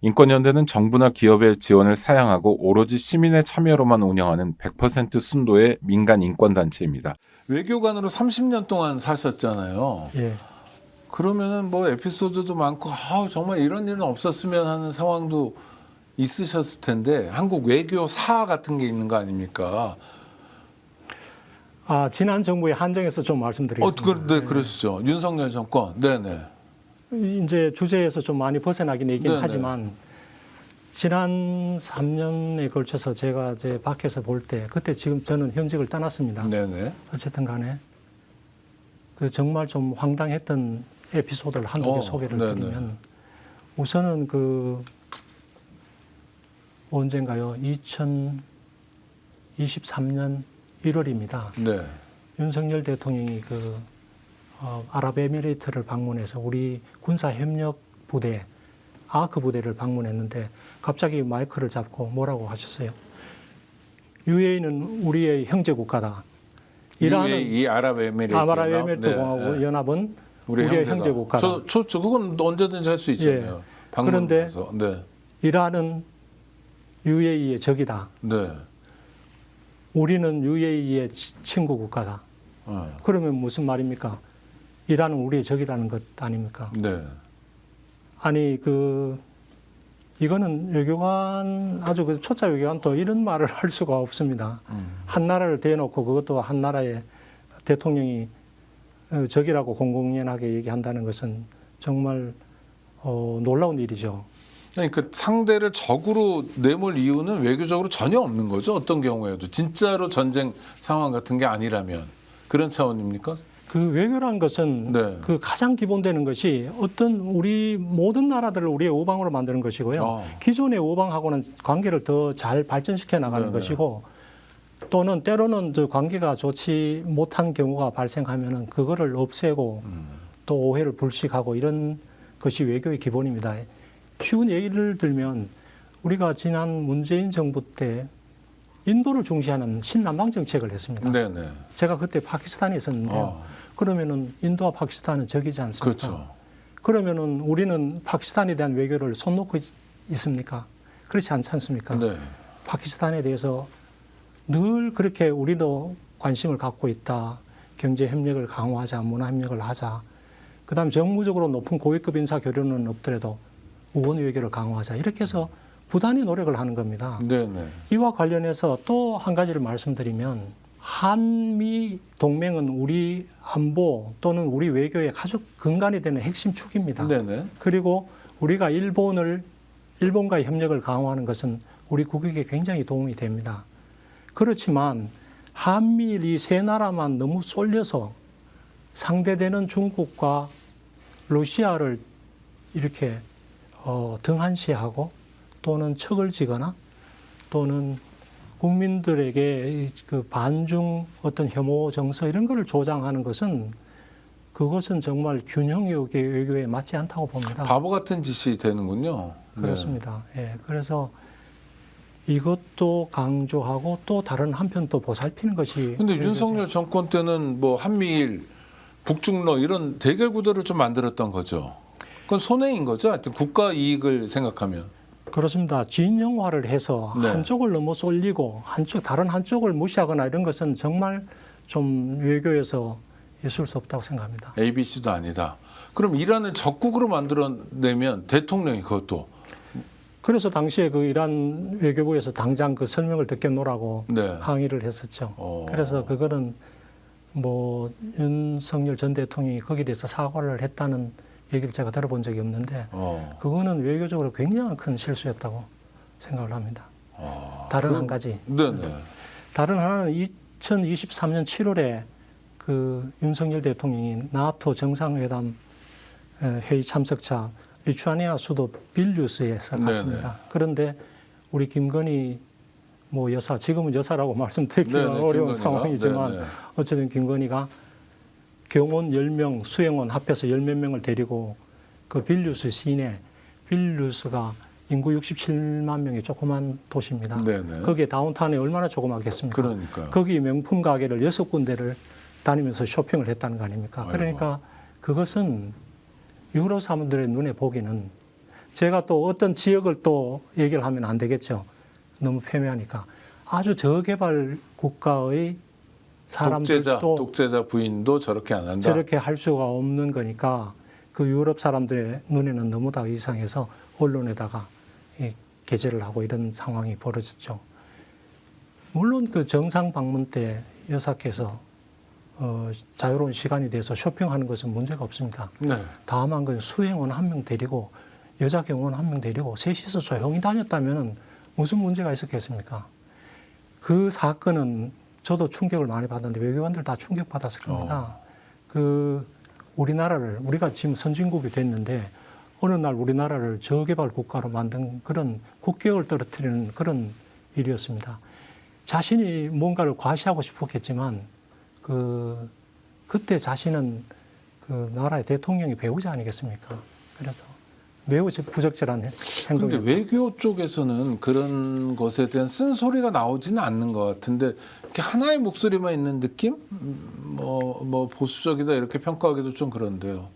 인권연대는 정부나 기업의 지원을 사양하고 오로지 시민의 참여로만 운영하는 100% 순도의 민간 인권단체입니다. 외교관으로 30년 동안 사셨잖아요. 예. 그러면은 뭐 에피소드도 많고 아, 정말 이런 일은 없었으면 하는 상황도 있으셨을 텐데 한국 외교사 같은 게 있는 거 아닙니까? 아, 지난 정부의 한정에서 좀 어, 말씀드리겠습니다. 그, 네, 그러시죠. 윤석열 정권. 네네. 이제 주제에서 좀 많이 벗어나긴 있긴 네네. 하지만 지난 3년에 걸쳐서 제가 이제 밖에서 볼 때 그때 지금 저는 현직을 떠났습니다. 네네. 어쨌든 간에 그 정말 좀 황당했던 에피소드를 개 어, 소개를 네네. 드리면 우선은 그 언젠가요? 2023년 1월입니다. 네. 윤석열 대통령이 그 어, 아랍에미레이트를 방문해서 우리 군사 협력 부대 아크 부대를 방문했는데 갑자기 마이크를 잡고 뭐라고 하셨어요? UAE는 우리의 형제 국가다. 이란은 UAE 아랍에미레이트 아랍에미레이트 연합? 네, 공화국 네. 연합은 우리 우리의. 형제 국가다. 저, 저, 저 그건 언제든지 할 수 있잖아요. 그런데 방문해서. 네. 이란은 UAE의 적이다. 네. 우리는 UAE의 치- 친구 국가다. 어. 그러면 무슨 말입니까? 이란은 우리의 적이라는 것 아닙니까? 네. 아니 그 이거는 외교관 아주 그 초짜 외교관도 이런 말을 할 수가 없습니다. 음. 한 나라를 대놓고 그것도 한 나라의 대통령이 어, 적이라고 공공연하게 얘기한다는 것은 정말 어, 놀라운 일이죠. 그러니까 상대를 적으로 내몰 이유는 외교적으로 전혀 없는 거죠. 어떤 경우에도 진짜로 전쟁 상황 같은 게 아니라면 그런 차원입니까? 그 외교라는 것은 네. 그 가장 기본되는 것이 어떤 우리 모든 나라들을 우리의 우방으로 만드는 것이고요. 어. 기존의 우방하고는 관계를 더 잘 발전시켜 나가는 네네. 것이고 또는 때로는 저 관계가 좋지 못한 경우가 발생하면은 그거를 없애고 음. 또 오해를 불식하고 이런 것이 외교의 기본입니다. 쉬운 예를 들면 우리가 지난 문재인 정부 때 인도를 중시하는 신남방 정책을 했습니다. 네네. 제가 그때 파키스탄에 있었는데요. 어, 그러면은 인도와 파키스탄은 적이지 않습니까? 그렇죠. 그러면은 우리는 파키스탄에 대한 외교를 손 놓고 있, 있습니까? 그렇지 않지 않습니까? 네. 파키스탄에 대해서 늘 그렇게 우리도 관심을 갖고 있다. 경제 협력을 강화하자, 문화 협력을 하자. 그다음 정무적으로 높은 고위급 인사 교류는 없더라도 우원 외교를 강화하자. 이렇게 해서 부단히 노력을 하는 겁니다. 네네. 이와 관련해서 또 한 가지를 말씀드리면 한미 동맹은 우리 안보 또는 우리 외교의 아주 근간이 되는 핵심 축입니다. 네네. 그리고 우리가 일본을 일본과의 협력을 강화하는 것은 우리 국익에 굉장히 도움이 됩니다. 그렇지만 한미일 이 세 나라만 너무 쏠려서 상대되는 중국과 러시아를 이렇게 어, 등한시하고 또는 척을 지거나 또는 국민들에게 이그 반중 어떤 혐오 정서 이런 거를 조장하는 것은 그것은 정말 균형 외교에 맞지 않다고 봅니다. 바보 같은 짓이 되는군요. 네. 그렇습니다. 예, 그래서 이것도 강조하고 또 다른 한편 또 보살피는 것이 근데. 윤석열 정권 때는 뭐 한미일, 북중러 이런 대결 구도를 좀 만들었던 거죠. 그건 손해인 거죠. 하여튼 국가 이익을 생각하면. 그렇습니다. 진영화를 해서 네. 한쪽을 너무 쏠리고 한쪽 다른 한쪽을 무시하거나 이런 것은 정말 좀 외교에서 있을 수 없다고 생각합니다. ABC도 아니다. 그럼 이란을 적국으로 만들어내면 대통령이 그것도 그래서 당시에 그 이란 외교부에서 당장 그 설명을 듣겠노라고 네. 항의를 했었죠. 어. 그래서 그거는 뭐 윤석열 전 대통령이 거기에 대해서 사과를 했다는 얘기를 제가 들어본 적이 없는데 어. 그거는 외교적으로 굉장히 큰 실수였다고 생각을 합니다. 어. 다른 한 가지. 네네. 다른 하나는 2023년 7월에 그 윤석열 대통령이 나토 정상회담 에, 회의 참석차 리투아니아 수도 빌뉴스에서 네네. 갔습니다. 그런데 우리 김건희 뭐 여사 지금은 여사라고 말씀드리기가 네네, 어려운 김건희가. 상황이지만 네네. 어쨌든 김건희가 경원 10명, 수행원 합해서 열 몇 명을 데리고 그 빌뉴스 시내 빌뉴스가 인구 67만 명의 조그만 도시입니다. 네네. 거기에 다운타운이 얼마나 조그맣겠습니까? 그러니까요. 거기 명품 가게를 여섯 군데를 다니면서 쇼핑을 했다는 거 아닙니까? 아이고. 그러니까 그것은 유럽 사람들의 눈에 보기는 제가 또 어떤 지역을 또 얘기를 하면 안 되겠죠. 너무 폐매하니까 아주 저개발 국가의 독재자 독재자 부인도 저렇게 안 한다. 저렇게 할 수가 없는 거니까 그 유럽 사람들의 눈에는 너무 다 이상해서 언론에다가 이 게재를 하고 이런 상황이 벌어졌죠. 물론 그 정상 방문 때 여사께서 어, 자유로운 시간이 돼서 쇼핑하는 것은 문제가 없습니다. 네. 다만 그 수행원 한 명 데리고 여자 경호원 한 명 데리고 셋이서 조용히 다녔다면 무슨 문제가 있었겠습니까? 그 사건은 저도 충격을 많이 받았는데 외교관들 다 충격 받았을 겁니다. 그 우리나라를 우리가 지금 선진국이 됐는데 어느 날 우리나라를 저개발 국가로 만든 그런 국격을 떨어뜨리는 그런 일이었습니다. 자신이 뭔가를 과시하고 싶었겠지만 그 그때 자신은 그 나라의 대통령이 배우자 아니겠습니까? 그래서 매우 적- 부적절한 행- 그런데. 외교 쪽에서는 그런 것에 대한 쓴소리가 나오지는 않는 것 같은데 이렇게 하나의 목소리만 있는 느낌? 뭐, 뭐 보수적이다 이렇게 평가하기도 좀 그런데요.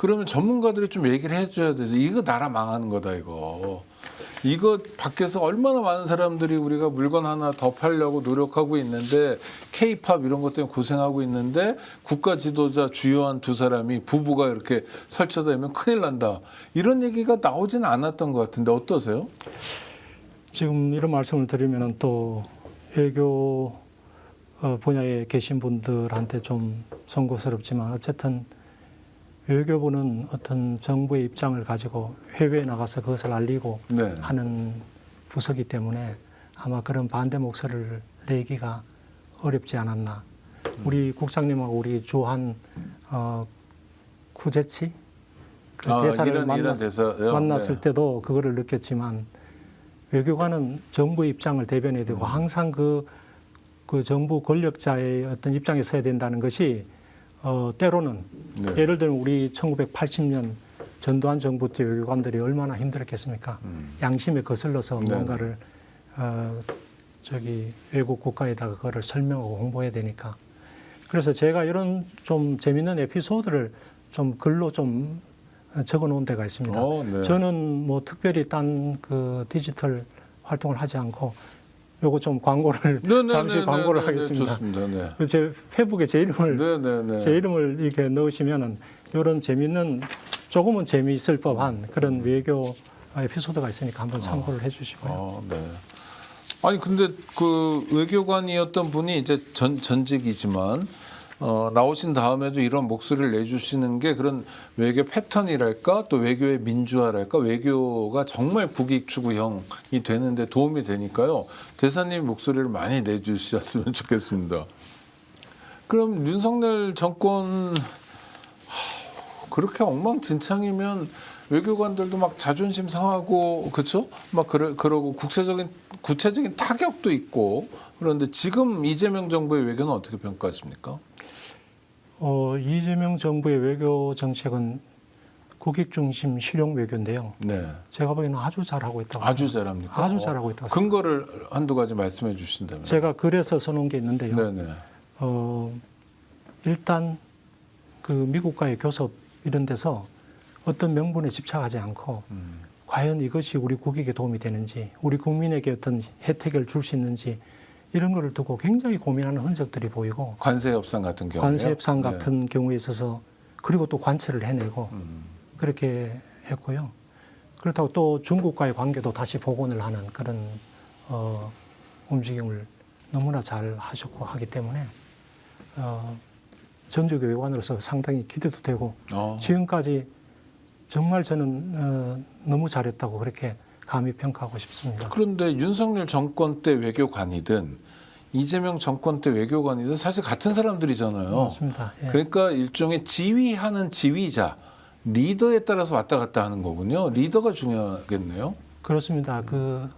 그러면 전문가들이 좀 얘기를 해줘야 되죠. 이거 나라 망하는 거다 이거. 이거 밖에서 얼마나 많은 사람들이 우리가 물건 하나 더 팔려고 노력하고 있는데 케이팝 이런 것 때문에 고생하고 있는데 국가 지도자 주요한 두 사람이 부부가 이렇게 설쳐되면 큰일 난다. 이런 얘기가 나오지는 않았던 것 같은데 어떠세요? 지금 이런 말씀을 드리면은 또 외교 어, 분야에 계신 분들한테 좀 송구스럽지만 어쨌든 외교부는 어떤 정부의 입장을 가지고 해외에 나가서 그것을 알리고 네. 하는 부서기 때문에 아마 그런 반대 목소리를 내기가 어렵지 않았나. 우리 국장님하고 우리 조한 어, 쿠제치 그 아, 대사를 이런- 이런 만났, 대사요? 만났을 네. 때도 그거를 느꼈지만 외교관은 정부 입장을 대변해야 음. 되고 항상 그, 그 정부 권력자의 어떤 입장에 서야 된다는 것이 어, 때로는 네. 예를 들면 우리 1980년 전두환 정부 때 외교관들이 얼마나 힘들었겠습니까? 음. 양심에 거슬러서 네. 뭔가를 어, 저기 외국 국가에다가 그거를 설명하고 홍보해야 되니까. 그래서 제가 이런 좀 재밌는 에피소드를 좀 글로 좀 적어 놓은 데가 있습니다. 어, 네. 저는 뭐 특별히 딴 그 디지털 활동을 하지 않고 요거 좀 광고를 네, 네, 잠시 네, 광고를 네, 네, 하겠습니다. 좋습니다. 네. 그제 페북에 제 이름을 네, 네, 네. 제 이름을 이렇게 넣으시면은 이런 재밌는 조금은 재미있을 법한 그런 외교 에피소드가 있으니까 한번 참고를 해주시고요. 아, 네. 아니 근데 그 외교관이었던 분이 이제 전 전직이지만 어, 나오신 다음에도 이런 목소리를 내주시는 게 그런 외교 패턴이랄까 또 외교의 민주화랄까 외교가 정말 국익 추구형이 되는데 도움이 되니까요 대사님 목소리를 많이 내주셨으면 좋겠습니다. 그럼 윤석열 정권 하, 그렇게 엉망진창이면 외교관들도 막 자존심 상하고 그렇죠? 막 그러, 그러고 국세적인 구체적인 타격도 있고 그런데 지금 이재명 정부의 외교는 어떻게 평가하십니까? 어, 이재명 정부의 외교 정책은 국익 중심 실용 외교인데요. 네, 제가 보기에는 아주 잘하고 있다고 아주 생각합니다. 잘합니까? 아주 어, 잘하고 있다고 근거를 한두 가지 말씀해 주신다면. 제가 글에서 써놓은 게 있는데요. 네네. 어, 일단 그 미국과의 교섭 이런 데서 어떤 명분에 집착하지 않고 음, 과연 이것이 우리 국익에 도움이 되는지 우리 국민에게 어떤 혜택을 줄 수 있는지 이런 거를 두고 굉장히 고민하는 흔적들이 보이고 관세 협상 같은 경우. 관세 협상 같은 경우에 있어서 그리고 또 관철을 해내고 음, 그렇게 했고요. 그렇다고 또 중국과의 관계도 다시 복원을 하는 그런 어, 움직임을 너무나 잘 하셨고 하기 때문에 어, 전직 외관으로서 상당히 기대도 되고 어, 지금까지 정말 저는 어, 너무 잘했다고 그렇게 감히 평가하고 싶습니다. 그런데 윤석열 정권 때 외교관이든 이재명 정권 때 외교관이든 사실 같은 사람들이잖아요. 맞습니다. 예. 그러니까 일종의 지휘하는 지휘자, 리더에 따라서 왔다 갔다 하는 거군요. 리더가 중요하겠네요. 그렇습니다. 그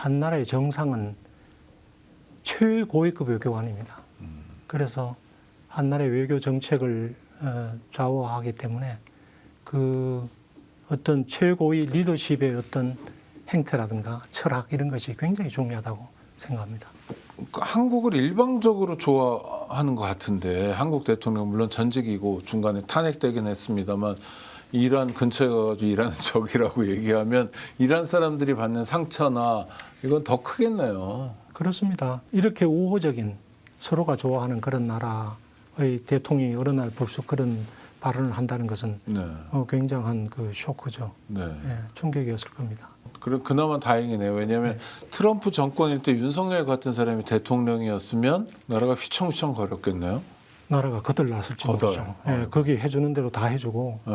한 나라의 정상은 최고위급 외교관입니다. 그래서 한 나라의 외교 정책을 어, 좌우하기 때문에 그 어떤 최고위 리더십의 어떤 행태라든가 철학 이런 것이 굉장히 중요하다고 생각합니다. 그러니까 한국을 일방적으로 좋아하는 것 같은데 한국 대통령 물론 전직이고 중간에 탄핵되긴 했습니다만 이란 근처에 가가지고 이란 적이라고 얘기하면 이란 사람들이 받는 상처나 이건 더 크겠네요. 그렇습니다. 이렇게 우호적인 서로가 좋아하는 그런 나라의 대통령이 어느 날 불쑥 그런 발언을 한다는 것은 네, 어, 굉장한 그 쇼크죠. 네. 예, 충격이었을 겁니다. 그래 그나마 다행이네요. 왜냐하면 트럼프 정권일 때 윤석열 같은 사람이 대통령이었으면 나라가 휘청휘청 거렸겠네요. 나라가 거들났을지. 모르죠. 예, 거기 해주는 대로 다 해주고 예.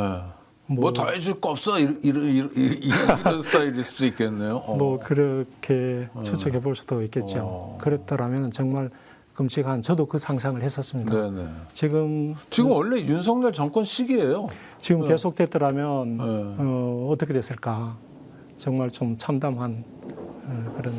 뭐- 뭐다 해줄 거 없어 이런 이런 이런, 이런, 이런 스타일일 수도 있겠네요. 어. 뭐 그렇게 추측해 볼 수도 있겠죠. 어. 그랬더라면 정말 끔찍한 저도 그 상상을 했었습니다. 네네. 지금 지금 원래 윤석열 정권 시기예요. 지금 계속됐더라면 네. 어, 어떻게 됐을까? 정말 좀 참담한 어, 그런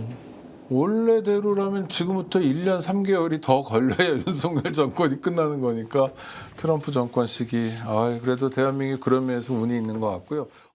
원래대로라면 지금부터 1년 3개월이 더 걸려야 윤석열 정권이 끝나는 거니까 트럼프 정권 시기. 아, 그래도 대한민국이 그런 면에서 운이 있는 것 같고요.